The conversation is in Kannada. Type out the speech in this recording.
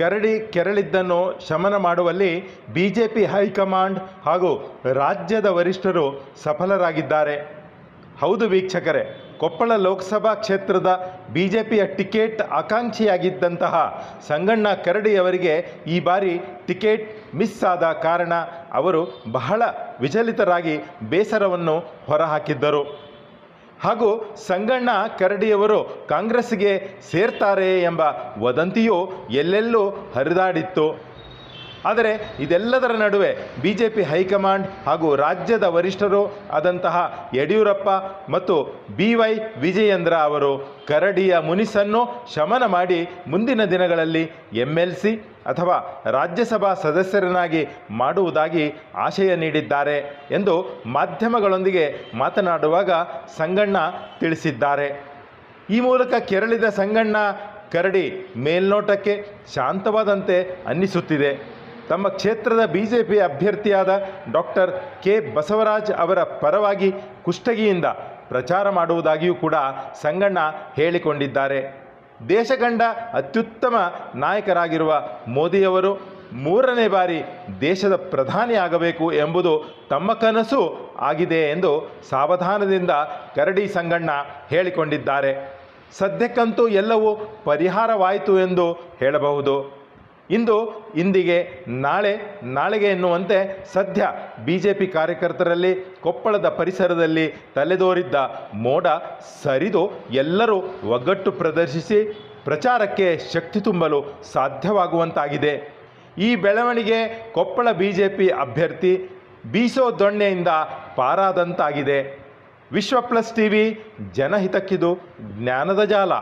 ಕರಡಿ ಕೆರಳಿದ್ದನ್ನು ಶಮನ ಮಾಡುವಲ್ಲಿ ಬಿಜೆಪಿ ಹೈಕಮಾಂಡ್ ಹಾಗೂ ರಾಜ್ಯದ ವರಿಷ್ಠರು ಸಫಲರಾಗಿದ್ದಾರೆ. ಹೌದು ವೀಕ್ಷಕರೇ, ಕೊಪ್ಪಳ ಲೋಕಸಭಾ ಕ್ಷೇತ್ರದ ಬಿಜೆಪಿಯ ಟಿಕೆಟ್ ಆಕಾಂಕ್ಷಿಯಾಗಿದ್ದಂತಹ ಸಂಗಣ್ಣ ಕರಡಿಯವರಿಗೆ ಈ ಬಾರಿ ಟಿಕೆಟ್ ಮಿಸ್ ಆದ ಕಾರಣ ಅವರು ಬಹಳ ವಿಚಲಿತರಾಗಿ ಬೇಸರವನ್ನು ಹೊರಹಾಕಿದ್ದರು. ಹಾಗೂ ಸಂಗಣ್ಣ ಕರಡಿಯವರು ಕಾಂಗ್ರೆಸ್ಗೆ ಸೇರ್ತಾರೆ ಎಂಬ ವದಂತಿಯು ಎಲ್ಲೆಲ್ಲೂ ಹರಿದಾಡಿತ್ತು. ಆದರೆ ಇದೆಲ್ಲದರ ನಡುವೆ ಬಿ ಜೆ ಪಿ ಹೈಕಮಾಂಡ್ ಹಾಗೂ ರಾಜ್ಯದ ವರಿಷ್ಠರು ಆದಂತಹ ಯಡಿಯೂರಪ್ಪ ಮತ್ತು ಬಿ ವೈ ವಿಜಯೇಂದ್ರ ಅವರು ಕರಡಿಯ ಮುನಿಸನ್ನು ಶಮನ ಮಾಡಿ ಮುಂದಿನ ದಿನಗಳಲ್ಲಿ ಎಂ ಎಲ್ ಸಿ ಅಥವಾ ರಾಜ್ಯಸಭಾ ಸದಸ್ಯರನ್ನಾಗಿ ಮಾಡುವುದಾಗಿ ಆಶಯ ನೀಡಿದ್ದಾರೆ ಎಂದು ಮಾಧ್ಯಮಗಳೊಂದಿಗೆ ಮಾತನಾಡುವಾಗ ಸಂಗಣ್ಣ ತಿಳಿಸಿದ್ದಾರೆ. ಈ ಮೂಲಕ ಕೆರಳಿದ ಸಂಗಣ್ಣ ಕರಡಿ ಮೇಲ್ನೋಟಕ್ಕೆ ಶಾಂತವಾದಂತೆ ಅನ್ನಿಸುತ್ತಿದೆ. ತಮ್ಮ ಕ್ಷೇತ್ರದ ಬಿ ಜೆ ಪಿ ಅಭ್ಯರ್ಥಿಯಾದ ಡಾಕ್ಟರ್ ಕೆ ಬಸವರಾಜ್ ಅವರ ಪರವಾಗಿ ಕುಷ್ಟಗಿಯಿಂದ ಪ್ರಚಾರ ಮಾಡುವುದಾಗಿಯೂ ಕೂಡ ಸಂಗಣ್ಣ ಹೇಳಿಕೊಂಡಿದ್ದಾರೆ. ದೇಶಗಂಡ ಅತ್ಯುತ್ತಮ ನಾಯಕರಾಗಿರುವ ಮೋದಿಯವರು ಮೂರನೇ ಬಾರಿ ದೇಶದ ಪ್ರಧಾನಿ ಆಗಬೇಕು ಎಂಬುದು ತಮ್ಮ ಕನಸು ಆಗಿದೆ ಎಂದು ಸಾವಧಾನದಿಂದ ಕರಡಿ ಸಂಗಣ್ಣ ಹೇಳಿಕೊಂಡಿದ್ದಾರೆ. ಸದ್ಯಕ್ಕಂತೂ ಎಲ್ಲವೂ ಪರಿಹಾರವಾಯಿತು ಎಂದು ಹೇಳಬಹುದು. ಇಂದು, ಇಂದಿಗೆ, ನಾಳೆ, ನಾಳೆಗೆ ಎನ್ನುವಂತೆ ಸದ್ಯ ಬಿ ಜೆ ಪಿ ಕಾರ್ಯಕರ್ತರಲ್ಲಿ, ಕೊಪ್ಪಳದ ಪರಿಸರದಲ್ಲಿ ತಲೆದೋರಿದ್ದ ಮೋಡ ಸರಿದು ಎಲ್ಲರೂ ಒಗ್ಗಟ್ಟು ಪ್ರದರ್ಶಿಸಿ ಪ್ರಚಾರಕ್ಕೆ ಶಕ್ತಿ ತುಂಬಲು ಸಾಧ್ಯವಾಗುವಂತಾಗಿದೆ. ಈ ಬೆಳವಣಿಗೆ ಕೊಪ್ಪಳ ಬಿ ಜೆ ಪಿ ಅಭ್ಯರ್ಥಿ ಬೀಸೋ ದೊಣ್ಣೆಯಿಂದ ಪಾರಾದಂತಾಗಿದೆ. ವಿಶ್ವ ಪ್ಲಸ್ ಟಿ ವಿ ಜನಹಿತಕ್ಕಿದು ಜ್ಞಾನದ ಜಾಲ.